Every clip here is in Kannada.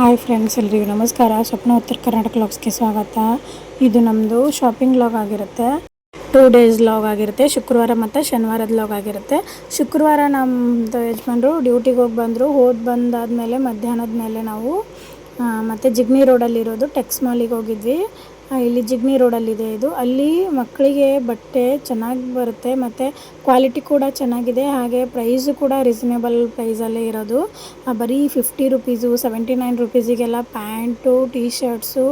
ಹಾಯ್ ಫ್ರೆಂಡ್ಸ್, ಎಲ್ರಿಗೂ ನಮಸ್ಕಾರ. ಸ್ವಪ್ನ ಉತ್ತರ ಕರ್ನಾಟಕ ಲಾಗ್ಸ್ಗೆ ಸ್ವಾಗತ. ಇದು ನಮ್ಮದು ಶಾಪಿಂಗ್ ಲಾಗ್ ಆಗಿರುತ್ತೆ. ಟೂ ಡೇಸ್ ಲಾಗ್ ಆಗಿರುತ್ತೆ. ಶುಕ್ರವಾರ ಮತ್ತು ಶನಿವಾರದ ಲಾಗ್ ಆಗಿರುತ್ತೆ. ಶುಕ್ರವಾರ ನಮ್ಮದು ಯಜಮಾನ್ರು ಡ್ಯೂಟಿಗೆ ಹೋಗಿ ಬಂದರು. ಹೋಗಿ ಬಂದಾದಮೇಲೆ ಮಧ್ಯಾಹ್ನದ ಮೇಲೆ ನಾವು ಮತ್ತು ಜಿಗ್ನಿ ರೋಡಲ್ಲಿರೋದು ಟೆಕ್ಸ್ ಮಾಲಿಗೆ ಹೋಗಿದ್ವಿ. ಇಲ್ಲಿ ಜಿಗ್ನಿ ರೋಡಲ್ಲಿದೆ ಇದು. ಅಲ್ಲಿ ಮಕ್ಕಳಿಗೆ ಬಟ್ಟೆ ಚೆನ್ನಾಗಿ ಬರುತ್ತೆ, ಮತ್ತು ಕ್ವಾಲಿಟಿ ಕೂಡ ಚೆನ್ನಾಗಿದೆ, ಹಾಗೆ ಪ್ರೈಸು ಕೂಡ ರೀಸನೇಬಲ್ ಪ್ರೈಸಲ್ಲೇ ಇರೋದು. ಬರೀ ಫಿಫ್ಟಿ ರುಪೀಸು ಸೆವೆಂಟಿ ನೈನ್ ರುಪೀಸಿಗೆಲ್ಲ ಪ್ಯಾಂಟು ಟೀ ಶರ್ಟ್ಸು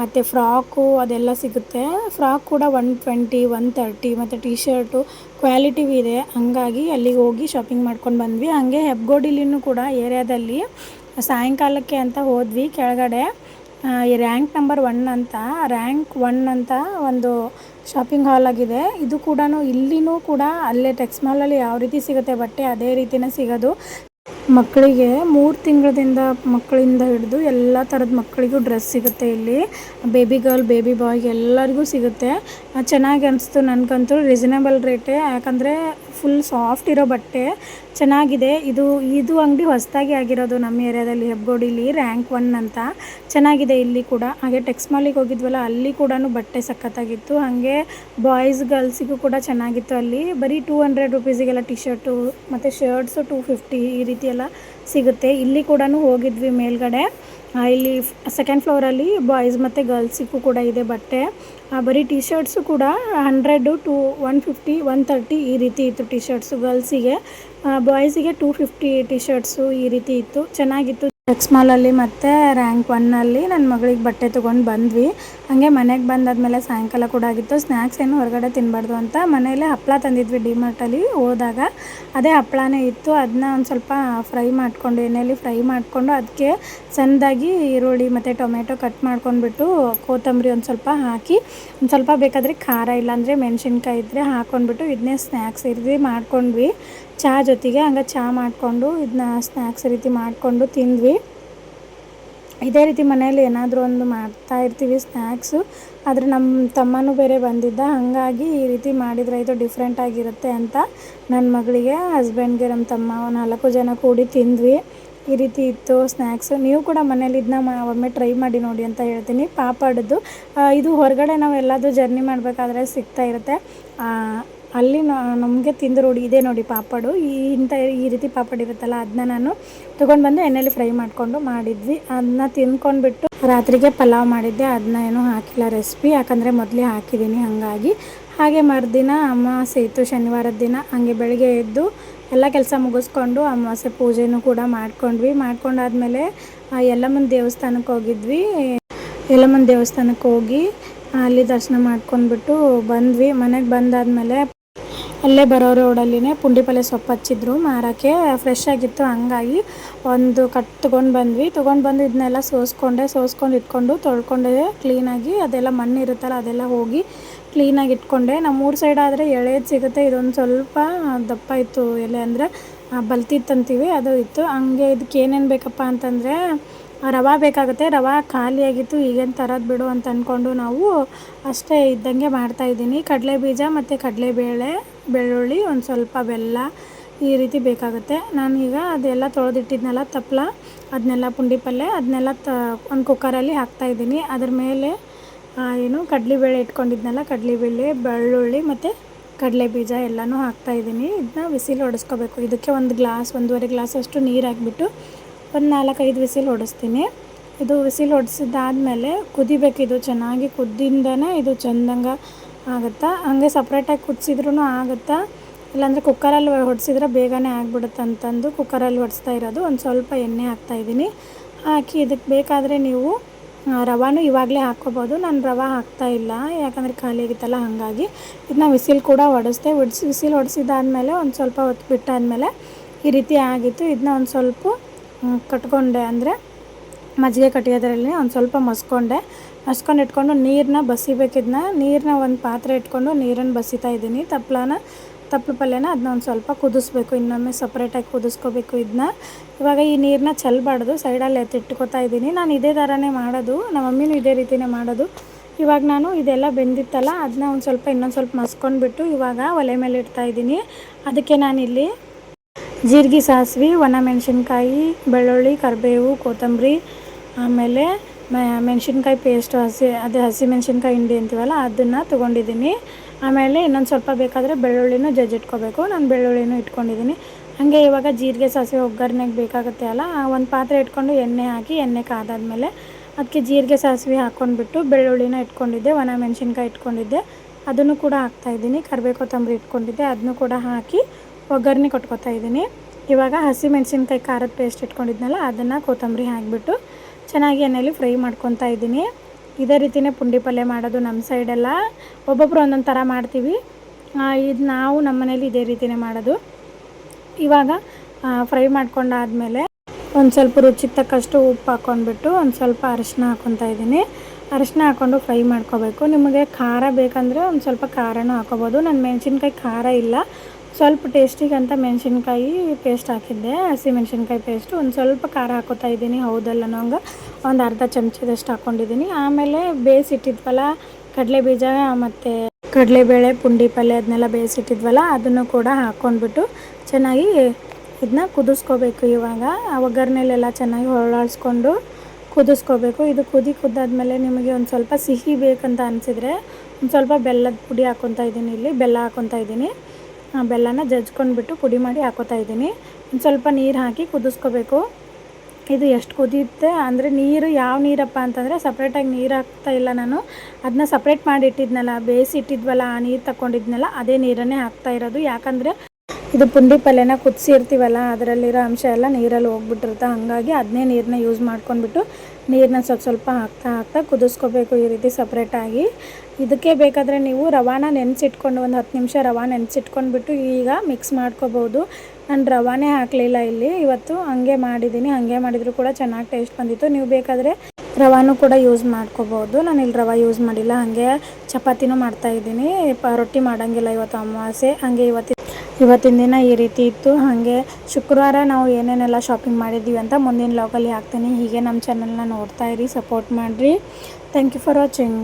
ಮತ್ತು ಫ್ರಾಕು ಅದೆಲ್ಲ ಸಿಗುತ್ತೆ. ಫ್ರಾಕ್ ಕೂಡ ಒನ್ ಟ್ವೆಂಟಿ ಒನ್ ತರ್ಟಿ ಮತ್ತು ಟೀ ಶರ್ಟು ಕ್ವಾಲಿಟಿ ಇದೆ. ಹಂಗಾಗಿ ಅಲ್ಲಿಗೆ ಹೋಗಿ ಶಾಪಿಂಗ್ ಮಾಡ್ಕೊಂಡು ಬಂದ್ವಿ. ಹಾಗೆ ಹೆಬ್ಗೋಡಿಲಿನೂ ಕೂಡ ಏರಿಯಾದಲ್ಲಿ ಸಾಯಂಕಾಲಕ್ಕೆ ಅಂತ ಹೋದ್ವಿ ಕೆಳಗಡೆ. ರ್ಯಾಂಕ್ ನಂಬರ್ ಒನ್ ಅಂತ ರ್ಯಾಂಕ್ ಒನ್ ಅಂತ ಒಂದು ಶಾಪಿಂಗ್ ಹಾಲ್ ಆಗಿದೆ. ಇದು ಕೂಡ ಇಲ್ಲಿನೂ ಕೂಡ ಅಲ್ಲೇ ಟೆಕ್ಸ್ ಮಾಲಲ್ಲಿ ಯಾವ ರೀತಿ ಸಿಗುತ್ತೆ, ಬಟ್ಟೆ ಅದೇ ರೀತಿನೇ ಸಿಗೋದು. ಮಕ್ಕಳಿಗೆ ಮೂರು ತಿಂಗಳದಿಂದ ಮಕ್ಕಳಿಂದ ಹಿಡಿದು ಎಲ್ಲ ಥರದ ಮಕ್ಕಳಿಗೂ ಡ್ರೆಸ್ ಸಿಗುತ್ತೆ ಇಲ್ಲಿ. ಬೇಬಿ ಗರ್ಲ್ ಬೇಬಿ ಬಾಯ್ ಎಲ್ಲರಿಗೂ ಸಿಗುತ್ತೆ. ಚೆನ್ನಾಗಿ ಅನಿಸ್ತು ನನಗಂತೂ ರೀಸನೇಬಲ್ ರೇಟೇ ಯಾಕಂದರೆ ಫುಲ್ ಸಾಫ್ಟ್ ಇರೋ ಬಟ್ಟೆ. ಚೆನ್ನಾಗಿದೆ. ಇದು ಇದು ಅಂಗಡಿ ಹೊಸದಾಗಿ ಆಗಿರೋದು ನಮ್ಮ ಏರಿಯಾದಲ್ಲಿ ಹೆಬ್ಗೋಡಿಲಿ ರ್ಯಾಂಕ್ ಒನ್ ಅಂತ. ಚೆನ್ನಾಗಿದೆ ಇಲ್ಲಿ ಕೂಡ. ಹಾಗೆ ಟೆಕ್ಸ್ ಮಾಲಿಗೆ ಹೋಗಿದ್ವಲ್ಲ, ಅಲ್ಲಿ ಕೂಡ ಬಟ್ಟೆ ಸಖತ್ತಾಗಿತ್ತು. ಹಾಗೆ ಬಾಯ್ಸ್ ಗರ್ಲ್ಸಿಗೂ ಕೂಡ ಚೆನ್ನಾಗಿತ್ತು ಅಲ್ಲಿ. ಬರೀ ಟೂ ಹಂಡ್ರೆಡ್ ರುಪೀಸಿಗೆಲ್ಲ ಟಿ ಶರ್ಟು ಮತ್ತು ಶರ್ಟ್ಸು ಟೂ ಫಿಫ್ಟಿ ಈ ರೀತಿ ಎಲ್ಲ ಸಿಗುತ್ತೆ. ಇಲ್ಲಿ ಕೂಡ ಹೋಗಿದ್ವಿ ಮೇಲ್ಗಡೆ. ಇಲ್ಲಿ ಸೆಕೆಂಡ್ ಫ್ಲೋರಲ್ಲಿ ಬಾಯ್ಸ್ ಮತ್ತು ಗರ್ಲ್ಸಿಗೂ ಕೂಡ ಇದೆ ಬಟ್ಟೆ. ಬರೀ ಟಿ ಶರ್ಟ್ಸು ಕೂಡ hundred two one fifty one thirty ಈ ರೀತಿ ಇತ್ತು ಟಿ ಶರ್ಟ್ಸು ಗರ್ಲ್ಸಿಗೆ ಬಾಯ್ಸಿಗೆ ಟೂ ಫಿಫ್ಟಿ ಟಿ ಶರ್ಟ್ಸು ಈ ರೀತಿ ಇತ್ತು. ಚೆನ್ನಾಗಿತ್ತು. ಟೆಕ್ಸ್ ಮಾಲಲ್ಲಿ ಮತ್ತು ರ್ಯಾಂಕ್ ಒನ್ನಲ್ಲಿ ನನ್ನ ಮಗಳಿಗೆ ಬಟ್ಟೆ ತೊಗೊಂಡು ಬಂದ್ವಿ. ಹಾಗೆ ಮನೆಗೆ ಬಂದಾದ್ಮೇಲೆ ಸಾಯಂಕಾಲ ಕೂಡ ಆಗಿತ್ತು. ಸ್ನ್ಯಾಕ್ಸ್ ಏನು ಹೊರಗಡೆ ತಿನ್ನಬಾರ್ದು ಅಂತ ಮನೆಯಲ್ಲೇ ಹಪ್ಪಳ ತಂದಿದ್ವಿ ಡಿಮಾರ್ಟಲ್ಲಿ ಹೋದಾಗ. ಅದೇ ಹಪ್ಪಳನೇ ಇತ್ತು. ಅದನ್ನ ಒಂದು ಸ್ವಲ್ಪ ಫ್ರೈ ಮಾಡಿಕೊಂಡು ಎಣ್ಣೆಯಲ್ಲಿ ಫ್ರೈ ಮಾಡಿಕೊಂಡು ಅದಕ್ಕೆ ಸಣ್ಣದಾಗಿ ಈರುಳ್ಳಿ ಮತ್ತು ಟೊಮೆಟೊ ಕಟ್ ಮಾಡ್ಕೊಂಡ್ಬಿಟ್ಟು ಕೊತ್ತಂಬರಿ ಒಂದು ಸ್ವಲ್ಪ ಹಾಕಿ, ಒಂದು ಸ್ವಲ್ಪ ಬೇಕಾದರೆ ಖಾರ ಇಲ್ಲಾಂದರೆ ಮೆಣಸಿನ್ಕಾಯಿ ಇದ್ದರೆ ಹಾಕ್ಕೊಂಡ್ಬಿಟ್ಟು ಇದನ್ನೇ ಸ್ನ್ಯಾಕ್ಸ್ ಇರಿದು ಮಾಡ್ಕೊಂಡ್ವಿ. ಚಹಾ ಜೊತೆಗೆ ಹಂಗೆ ಚಹಾ ಮಾಡಿಕೊಂಡು ಇದನ್ನ ಸ್ನ್ಯಾಕ್ಸ್ ರೀತಿ ಮಾಡಿಕೊಂಡು ತಿಂದ್ವಿ. ಇದೇ ರೀತಿ ಮನೆಯಲ್ಲಿ ಏನಾದರೂ ಒಂದು ಮಾಡ್ತಾ ಇರ್ತೀವಿ ಸ್ನ್ಯಾಕ್ಸು ಆದರೆ ನಮ್ಮ ತಮ್ಮನೂ ಬೇರೆ ಬಂದಿದ್ದ, ಹಾಗಾಗಿ ಈ ರೀತಿ ಮಾಡಿದರೆ ಇದು ಡಿಫ್ರೆಂಟ್ ಆಗಿರುತ್ತೆ ಅಂತ ನನ್ನ ಮಗಳಿಗೆ ಹಸ್ಬೆಂಡ್ಗೆ ನಮ್ಮ ತಮ್ಮ ನಾಲ್ಕು ಜನ ಕೂಡಿ ತಿಂದ್ವಿ. ಈ ರೀತಿ ಇತ್ತು ಸ್ನ್ಯಾಕ್ಸು ನೀವು ಕೂಡ ಮನೇಲಿ ಇದನ್ನ ಒಮ್ಮೆ ಟ್ರೈ ಮಾಡಿ ನೋಡಿ ಅಂತ ಹೇಳ್ತೀನಿ. ಪಾಪಾಡದ್ದು ಇದು ಹೊರಗಡೆ ನಾವು ಎಲ್ಲಾದರೂ ಜರ್ನಿ ಮಾಡಬೇಕಾದ್ರೆ ಸಿಗ್ತಾ ಇರುತ್ತೆ. ಅಲ್ಲಿ ನಮಗೆ ತಿಂದು ರೋಡಿ ಇದೆ ನೋಡಿ ಪಾಪಡು. ಈ ಇಂಥ, ಈ ರೀತಿ ಪಾಪಡ್ ಇರುತ್ತಲ್ಲ ಅದನ್ನ ನಾನು ತೊಗೊಂಡು ಬಂದು ಎಣ್ಣೆಲಿ ಫ್ರೈ ಮಾಡಿಕೊಂಡು ಮಾಡಿದ್ವಿ. ಅದನ್ನ ತಿನ್ಕೊಂಡ್ಬಿಟ್ಟು ರಾತ್ರಿಗೆ ಪಲಾವ್ ಮಾಡಿದ್ದೆ. ಅದನ್ನ ಏನೂ ಹಾಕಿಲ್ಲ ರೆಸಿಪಿ. ಯಾಕಂದರೆ ಮೊದಲೇ ಹಾಕಿದ್ದೀನಿ ಹಾಗಾಗಿ. ಹಾಗೆ ಮರುದಿನ ಅಮಾವಾಸ್ಯೆ ಇತ್ತು, ಶನಿವಾರದ ದಿನ ಹಾಗೆ ಬೆಳಗ್ಗೆ ಎದ್ದು ಎಲ್ಲ ಕೆಲಸ ಮುಗಿಸ್ಕೊಂಡು ಅಮಾವಾಸ್ಯೆ ಪೂಜೆನೂ ಕೂಡ ಮಾಡ್ಕೊಂಡ್ವಿ. ಮಾಡ್ಕೊಂಡಾದ್ಮೇಲೆ, ಆ, ಯಲ್ಲಮ್ಮನ ದೇವಸ್ಥಾನಕ್ಕೆ ಹೋಗಿದ್ವಿ. ಎಲ್ಲಮ್ಮನ ದೇವಸ್ಥಾನಕ್ಕೆ ಹೋಗಿ ಅಲ್ಲಿ ದರ್ಶನ ಮಾಡ್ಕೊಂಡ್ಬಿಟ್ಟು ಬಂದ್ವಿ. ಮನೆಗೆ ಬಂದಾದ್ಮೇಲೆ ಅಲ್ಲೇ ಬರೋ ರೋಡಲ್ಲಿನೇ ಪುಂಡಿಪಲ್ಲೆ ಸೊಪ್ಪು ಹಚ್ಚಿದ್ರು. ಮಾರೋಕ್ಕೆ ಫ್ರೆಶ್ ಆಗಿತ್ತು, ಹಂಗಾಗಿ ಒಂದು ಕಟ್ ತೊಗೊಂಡು ಬಂದ್ವಿ. ತೊಗೊಂಡು ಬಂದು ಇದನ್ನೆಲ್ಲ ಸೋಸ್ಕೊಂಡೆ, ಸೋಸ್ಕೊಂಡು ಇಟ್ಕೊಂಡು ತೊಳ್ಕೊಂಡೆ ಕ್ಲೀನಾಗಿ ಅದೆಲ್ಲ ಮಣ್ಣು ಇರುತ್ತಲ್ಲ, ಅದೆಲ್ಲ ಹೋಗಿ ಕ್ಲೀನಾಗಿ ಇಟ್ಕೊಂಡೆ. ನಮ್ಮ ಊರ ಸೈಡ್ ಆದರೆ ಎಳೆದು ಸಿಗುತ್ತೆ. ಇದೊಂದು ಸ್ವಲ್ಪ ದಪ್ಪ ಇತ್ತು ಎಲೆ ಅಂದರೆ ಬಲ್ತಿತ್ತಂತೀವಿ ಅದು ಇತ್ತು. ಹಂಗೆ ಇದಕ್ಕೆ ಏನೇನು ಬೇಕಪ್ಪ ಅಂತಂದರೆ ರವೆ ಬೇಕಾಗುತ್ತೆ. ರವೆ ಖಾಲಿಯಾಗಿತ್ತು, ಈಗೇನು ತರೋದು ಬಿಡು ಅಂತ ಅಂದ್ಕೊಂಡು ನಾವು ಅಷ್ಟೇ ಇದ್ದಂಗೆ ಮಾಡ್ತಾಯಿದ್ದೀನಿ ಕಡಲೆ ಬೀಜ ಮತ್ತು ಕಡಲೆಬೇಳೆ ಬೆಳ್ಳುಳ್ಳಿ, ಒಂದು ಸ್ವಲ್ಪ ಬೆಲ್ಲ ಈ ರೀತಿ ಬೇಕಾಗುತ್ತೆ. ನಾನೀಗ ಅದೆಲ್ಲ ತೊಳೆದಿಟ್ಟಿದ್ನಲ್ಲ ತಪ್ಪಲ ಅದನ್ನೆಲ್ಲ ಪುಂಡಿ ಪಲ್ಯ ಅದನ್ನೆಲ್ಲ ತ, ಒಂದು ಕುಕ್ಕರಲ್ಲಿ ಹಾಕ್ತಾಯಿದ್ದೀನಿ ಅದ್ರ ಮೇಲೆ ಏನು ಕಡಲೆಬೇಳೆ ಇಟ್ಕೊಂಡಿದ್ನಲ್ಲ ಕಡಲೆಬೇಳೆ ಬೆಳ್ಳುಳ್ಳಿ ಮತ್ತು ಕಡಲೆ ಬೀಜ ಎಲ್ಲನೂ ಹಾಕ್ತಾಯಿದ್ದೀನಿ ಇದನ್ನ ಬಿಸಿಲು ಹೊಡೆಸ್ಕೋಬೇಕು ಇದಕ್ಕೆ ಒಂದು ಗ್ಲಾಸ್, ಒಂದೂವರೆ ಗ್ಲಾಸ್ ಅಷ್ಟು ನೀರು ಹಾಕ್ಬಿಟ್ಟು ಒಂದು ನಾಲ್ಕೈದು ವಿಸಿಲ್ ಹೊಡೆಸ್ತೀನಿ ಇದು ವಿಸಿಲ್ ಹೊಡೆಸಿದ್ದಾದಮೇಲೆ ಕುದಿಬೇಕಿದು, ಚೆನ್ನಾಗಿ ಕುದ್ದಿಂದನೇ ಇದು ಚೆಂದಂಗೆ ಆಗುತ್ತಾ? ಹಂಗೆ ಸಪ್ರೇಟಾಗಿ ಕುದಿಸಿದ್ರೂ ಆಗುತ್ತಾ? ಇಲ್ಲಾಂದರೆ ಕುಕ್ಕರಲ್ಲಿ ಹೊಡೆಸಿದ್ರೆ ಬೇಗನೆ ಆಗ್ಬಿಡುತ್ತೆ ಅಂತಂದು ಕುಕ್ಕರಲ್ಲಿ ಹೊಡೆಸ್ತಾ ಇರೋದು. ಒಂದು ಸ್ವಲ್ಪ ಎಣ್ಣೆ ಹಾಕ್ತಾಯಿದ್ದೀನಿ ಹಾಕಿ ಇದಕ್ಕೆ ಬೇಕಾದರೆ ನೀವು ರವಾನು ಇವಾಗಲೇ ಹಾಕ್ಕೋಬೋದು. ನಾನು ರವೆ ಹಾಕ್ತಾ ಇಲ್ಲ. ಯಾಕಂದರೆ ಖಾಲಿ ಆಗಿತ್ತಲ್ಲ, ಹಾಗಾಗಿ. ಇದನ್ನ ವಿಸಿಲ್ ಕೂಡ ಹೊಡೆಸ್ದೆ ಹೊಡಿಸಿ ವಿಸಿಲ್ ಹೊಡೆಸಿದಾದ್ಮೇಲೆ ಒಂದು ಸ್ವಲ್ಪ ಹೊತ್ತು ಬಿಟ್ಟಾದಮೇಲೆ ಈ ರೀತಿ ಆಗಿತ್ತು. ಇದನ್ನ ಒಂದು ಸ್ವಲ್ಪ ಕಟ್ಕೊಂಡೆ ಅಂದರೆ ಮಜ್ಜಿಗೆ ಕಟ್ಟಿಯೋದ್ರಲ್ಲಿ ಒಂದು ಸ್ವಲ್ಪ ಮಸ್ಕೊಂಡೆ. ಮಸ್ಕೊಂಡು ಇಟ್ಕೊಂಡು ನೀರನ್ನ ಬಸಿಬೇಕಿದ್ನ ನೀರನ್ನ ಒಂದು ಪಾತ್ರೆ ಇಟ್ಕೊಂಡು ನೀರನ್ನು ಬಸಿತಾ ಇದ್ದೀನಿ. ತಪ್ಪಲನ ತಪ್ಪಲು ಪಲ್ಯನ ಅದನ್ನ ಒಂದು ಸ್ವಲ್ಪ ಕುದಿಸ್ಬೇಕು, ಇನ್ನೊಮ್ಮೆ ಸಪ್ರೇಟಾಗಿ ಕುದಿಸ್ಕೋಬೇಕು ಇದನ್ನ ಇವಾಗ ಈ ನೀರನ್ನ ಚೆಲ್ಲಬಾರ್ದು ಸೈಡಲ್ಲಿ ಎತ್ತಿಟ್ಕೋತಾ ಇದ್ದೀನಿ. ನಾನು ಇದೇ ಥರನೇ ಮಾಡೋದು, ನಮ್ಮ ಮಮ್ಮಿನೂ ಇದೇ ರೀತಿನೇ ಮಾಡೋದು. ಇವಾಗ ನಾನು ಇದೆಲ್ಲ ಬೆಂದಿತ್ತಲ್ಲ ಅದನ್ನ ಒಂದು ಸ್ವಲ್ಪ ಇನ್ನೊಂದು ಸ್ವಲ್ಪ ಮಸ್ಕೊಂಡ್ಬಿಟ್ಟು ಇವಾಗ ಒಲೆ ಮೇಲೆ ಇಡ್ತಾ ಇದ್ದೀನಿ. ಅದಕ್ಕೆ ನಾನಿಲ್ಲಿ ಜೀರಿಗೆ ಸಾಸಿವೆ, ಒಣ ಮೆಣಸಿನ್ಕಾಯಿ, ಬೆಳ್ಳುಳ್ಳಿ, ಕರಿಬೇವು, ಕೊತ್ತಂಬರಿ, ಆಮೇಲೆ ಮೆಣಸಿನ್ಕಾಯಿ ಪೇಸ್ಟು ಹಸಿ, ಅದೇ ಹಸಿ ಮೆಣಸಿನ್ಕಾಯಿ ಹಿಂಡಿ ಅಂತೀವಲ್ಲ, ಅದನ್ನು ತೊಗೊಂಡಿದ್ದೀನಿ. ಆಮೇಲೆ ಇನ್ನೊಂದು ಸ್ವಲ್ಪ ಬೇಕಾದರೆ ಬೆಳ್ಳುಳ್ಳಿನೂ ಜಜ್ಜಿಟ್ಕೋಬೇಕು. ನಾನು ಬೆಳ್ಳುಳ್ಳಿನೂ ಇಟ್ಕೊಂಡಿದ್ದೀನಿ. ಹಾಗೆ ಇವಾಗ ಜೀರಿಗೆ ಸಾಸಿವೆ ಒಗ್ಗರಣೆಗೆ ಬೇಕಾಗುತ್ತೆ ಅಲ್ಲ ಒಂದು ಪಾತ್ರೆ ಇಟ್ಕೊಂಡು ಎಣ್ಣೆ ಹಾಕಿ, ಎಣ್ಣೆ ಕಾದಾದ್ಮೇಲೆ ಅದಕ್ಕೆ ಜೀರಿಗೆ ಸಾಸಿವೆ ಹಾಕ್ಕೊಂಡ್ಬಿಟ್ಟು ಬೆಳ್ಳುಳ್ಳಿನ ಇಟ್ಕೊಂಡಿದ್ದೆ, ಒಣ ಮೆಣಸಿನ್ಕಾಯಿ ಇಟ್ಕೊಂಡಿದ್ದೆ. ಅದನ್ನು ಕೂಡ ಹಾಕ್ತಾಯಿದ್ದೀನಿ ಕರಿಬೇವು, ಕೊತ್ತಂಬರಿ ಇಟ್ಕೊಂಡಿದ್ದೆ ಅದನ್ನು ಕೂಡ ಹಾಕಿ ಒಗ್ಗರಣೆ ಕೊಟ್ಕೊತಾ ಇದ್ದೀನಿ. ಇವಾಗ ಹಸಿ ಮೆಣಸಿನ್ಕಾಯಿ ಖಾರದ ಪೇಸ್ಟ್ ಇಟ್ಕೊಂಡಿದ್ನಲ್ಲ, ಅದನ್ನು ಕೊತ್ತಂಬರಿ ಹಾಕಿಬಿಟ್ಟು ಚೆನ್ನಾಗಿ ಎಣ್ಣೆಯಲ್ಲಿ ಫ್ರೈ ಮಾಡ್ಕೊತಾ ಇದ್ದೀನಿ. ಇದೇ ರೀತಿಯೇ ಪುಂಡಿ ಪಲ್ಯ ಮಾಡೋದು ನಮ್ಮ ಸೈಡೆಲ್ಲ ಒಬ್ಬೊಬ್ಬರು ಒಂದೊಂದು ಥರ ಮಾಡ್ತೀವಿ. ಇದು ನಾವು ನಮ್ಮ ಮನೇಲಿ ಇದೇ ರೀತಿಯೇ ಮಾಡೋದು. ಇವಾಗ ಫ್ರೈ ಮಾಡ್ಕೊಂಡಾದಮೇಲೆ ಒಂದು ಸ್ವಲ್ಪ ರುಚಿಗೆ ತಕ್ಕಷ್ಟು ಉಪ್ಪು ಹಾಕ್ಕೊಂಡ್ಬಿಟ್ಟು ಒಂದು ಸ್ವಲ್ಪ ಅರಿಶಿನ ಹಾಕ್ಕೊತಾ ಇದ್ದೀನಿ. ಅರಿಶಿನ ಹಾಕ್ಕೊಂಡು ಫ್ರೈ ಮಾಡ್ಕೋಬೇಕು. ನಿಮಗೆ ಖಾರ ಬೇಕಂದರೆ ಒಂದು ಸ್ವಲ್ಪ ಖಾರನೂ ಹಾಕೋಬೋದು. ನನ್ನ ಮೆಣಸಿನ್ಕಾಯಿ ಖಾರ ಇಲ್ಲ. ಸ್ವಲ್ಪ ಟೇಸ್ಟಿಗೆ ಅಂತ ಮೆಣಸಿನ್ಕಾಯಿ ಪೇಸ್ಟ್ ಹಾಕಿದ್ದೆ, ಹಸಿ ಮೆಣಸಿನ್ಕಾಯಿ ಪೇಸ್ಟು ಒಂದು ಸ್ವಲ್ಪ ಖಾರ ಹಾಕೋತಾ ಇದ್ದೀನಿ, ಹೌದಲ್ಲ ನಂಗೆ ಒಂದು ಅರ್ಧ ಚಮಚದಷ್ಟು ಹಾಕ್ಕೊಂಡಿದ್ದೀನಿ ಆಮೇಲೆ ಬೇಯಿಸಿಟ್ಟಿದ್ವಲ್ಲ ಕಡಲೆ ಬೀಜ ಮತ್ತು ಕಡಲೆಬೇಳೆ, ಪುಂಡಿ ಪಲ್ಯ ಅದನ್ನೆಲ್ಲ ಬೇಯಿಸಿಟ್ಟಿದ್ವಲ್ಲ, ಅದನ್ನು ಕೂಡ ಹಾಕ್ಕೊಂಡ್ಬಿಟ್ಟು ಚೆನ್ನಾಗಿ ಇದನ್ನ ಕುದಿಸ್ಕೋಬೇಕು ಇವಾಗ. ಒಗ್ಗರಣೆಲೆಲ್ಲ ಚೆನ್ನಾಗಿ ಹೊರಳಾಡಿಸ್ಕೊಂಡು ಕುದಿಸ್ಕೋಬೇಕು. ಇದು ಕುದಿ ಕುದ್ದಾದ್ಮೇಲೆ ನಿಮಗೆ ಒಂದು ಸ್ವಲ್ಪ ಸಿಹಿ ಬೇಕಂತ ಅನಿಸಿದರೆ, ಒಂದು ಸ್ವಲ್ಪ ಬೆಲ್ಲದ ಪುಡಿ ಹಾಕ್ಕೊತಾ ಇದ್ದೀನಿ ಇಲ್ಲಿ, ಬೆಲ್ಲ ಹಾಕ್ಕೊತಾ ಇದ್ದೀನಿ. ಬೆಲ್ಲನ ಜಜ್ಕೊಂಡ್ಬಿಟ್ಟು ಪುಡಿ ಮಾಡಿ ಹಾಕೋತಾ ಇದ್ದೀನಿ. ಒಂದು ಸ್ವಲ್ಪ ನೀರು ಹಾಕಿ ಕುದಿಸ್ಕೋಬೇಕು. ಇದು ಎಷ್ಟು ಕುದಿಯುತ್ತೆ ಅಂದರೆ ನೀರು ಯಾವ ನೀರಪ್ಪ ಅಂತಂದರೆ ಸಪ್ರೇಟಾಗಿ ನೀರು ಹಾಕ್ತಾ ಇಲ್ಲ ನಾನು. ಅದನ್ನ ಸಪ್ರೇಟ್ ಮಾಡಿ ಇಟ್ಟಿದ್ನಲ್ಲ, ಬೇಯಿಸಿ ಇಟ್ಟಿದ್ವಲ್ಲ, ಆ ನೀರು ತಗೊಂಡಿದ್ನಲ್ಲ ಅದೇ ನೀರನ್ನೇ ಹಾಕ್ತಾ ಇರೋದು. ಯಾಕಂದರೆ ಇದು ಪುಂಡಿ ಪಲ್ಯನ ಕುದಿಸಿರ್ತೀವಲ್ಲ, ಅದರಲ್ಲಿರೋ ಅಂಶ ಎಲ್ಲ ನೀರಲ್ಲಿ ಹೋಗ್ಬಿಟ್ಟಿರುತ್ತೆ. ಹಾಗಾಗಿ ಅದನ್ನೇ ನೀರನ್ನ ಯೂಸ್ ಮಾಡ್ಕೊಂಡ್ಬಿಟ್ಟು ನೀರನ್ನ ಸ್ವಲ್ಪ ಸ್ವಲ್ಪ ಹಾಕ್ತಾ ಹಾಕ್ತಾ ಕುದಿಸ್ಕೋಬೇಕು ಈ ರೀತಿ ಸಪ್ರೇಟಾಗಿ ಇದಕ್ಕೆ ಬೇಕಾದರೆ ನೀವು ರವಾನ ನೆನೆಸಿಟ್ಕೊಂಡು ಒಂದು ಹತ್ತು ನಿಮಿಷ ರವಾ ನೆನೆಸಿಟ್ಕೊಂಡ್ಬಿಟ್ಟು ಈಗ ಮಿಕ್ಸ್ ಮಾಡ್ಕೋಬೋದು. ನಾನು ರವಾನೇ ಹಾಕಲಿಲ್ಲ ಇಲ್ಲಿ. ಇವತ್ತು ಹಾಗೆ ಮಾಡಿದ್ದೀನಿ ಹಾಗೆ ಮಾಡಿದರೂ ಕೂಡ ಚೆನ್ನಾಗಿ ಟೇಸ್ಟ್ ಬಂದಿತ್ತು. ನೀವು ಬೇಕಾದರೆ ರವಾನು ಕೂಡ ಯೂಸ್ ಮಾಡ್ಕೋಬೋದು. ನಾನು ಇಲ್ಲಿ ರವೆ ಯೂಸ್ ಮಾಡಿಲ್ಲ. ಹಾಗೆ ಚಪಾತಿನೂ ಮಾಡ್ತಾಯಿದ್ದೀನಿ ರೊಟ್ಟಿ ಮಾಡೋಂಗಿಲ್ಲ ಇವತ್ತು ಅಮಾವಾಸ್ಯೆ. ಹಾಗೆ ಇವತ್ತು, ಇವತ್ತಿನ ದಿನ ಈ ರೀತಿ ಇತ್ತು. ಹಾಗೆ ಶುಕ್ರವಾರ ನಾವು ಏನೇನೆಲ್ಲ ಶಾಪಿಂಗ್ ಮಾಡಿದ್ದೀವಿ ಅಂತ ಮುಂದಿನ ಲಾಗಲ್ಲಿ ಹಾಕ್ತೀನಿ. ಹೀಗೆ ನಮ್ಮ ಚಾನಲ್ನ ನೋಡ್ತಾ ಇರಿ ಸಪೋರ್ಟ್ ಮಾಡಿರಿ. Thank you for watching